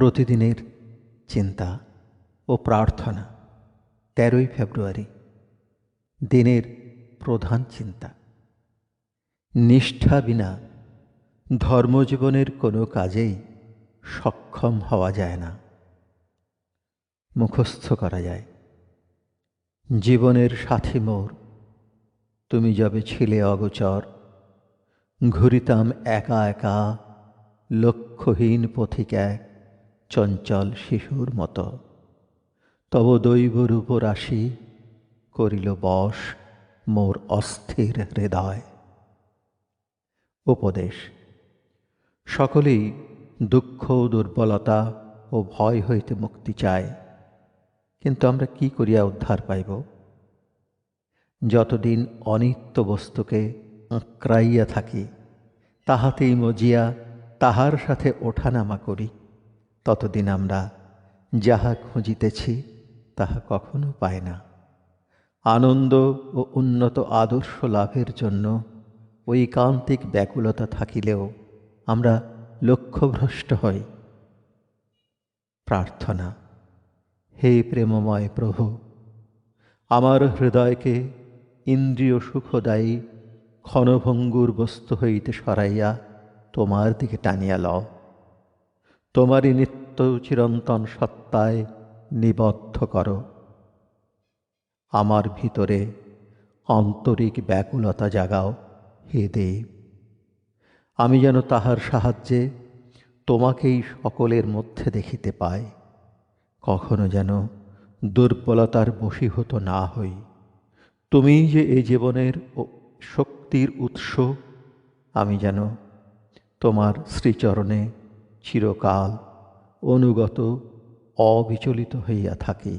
প্রতিদিনের চিন্তা ও প্রার্থনা তেরোই ফেব্রুয়ারি, দিনের প্রধান চিন্তা। নিষ্ঠা বিনা ধর্মজীবনের কোনো কাজেই সক্ষম হওয়া যায় না। মুখস্থ করা যায়। জীবনের সাথী মোর, তুমি যবে ছিলে অগোচর, ঘুরিতাম একা একা লক্ষ্যহীন পথিক এক চঞ্চল শিশুর মতো। তব দৈব রূপরাশি করিল বশ মোর অস্থির হৃদয়। উপদেশ, সকলেই দুঃখ, দুর্বলতা ও ভয় হইতে মুক্তি চায়, কিন্তু আমরা কি করিয়া উদ্ধার পাইব? যতদিন অনিত্য বস্তুকে আঁকড়াইয়া থাকি, তাহাতেই মজিয়া তাহার সাথে ওঠানামা করি। ততদিন আমরা যাহা খুঁজিতেছি, তাহা কখনো পায় না। আনন্দ ও উন্নত আদর্শ লাভের জন্য ঐকান্তিক ব্যাকুলতা থাকিলেও আমরা লক্ষ্যভ্রষ্ট হই। প্রার্থনা, হে প্রেমময় প্রভু, আমার হৃদয়কে ইন্দ্রিয় সুখদায়ী ক্ষণভঙ্গুর বস্তু হইতে সরাইয়া তোমার দিকে টানিয়া লও। তোমারই নিত্য চিরন্তন সত্তায় নিবদ্ধ করো। আমার ভিতরে আন্তরিক ব্যাকুলতা জাগাও হে দেব। আমি যেন তাহার সাহায্যে তোমাকেই সকলের মধ্যে দেখিতে পাই। কখনো যেন দুর্বলতার বশীভূত না হই। তুমি যে এই জীবনের শক্তির উৎস, আমি যেন তোমার শ্রীচরণে চিরকাল অনুগত অবিচলিত হইয়া থাকি।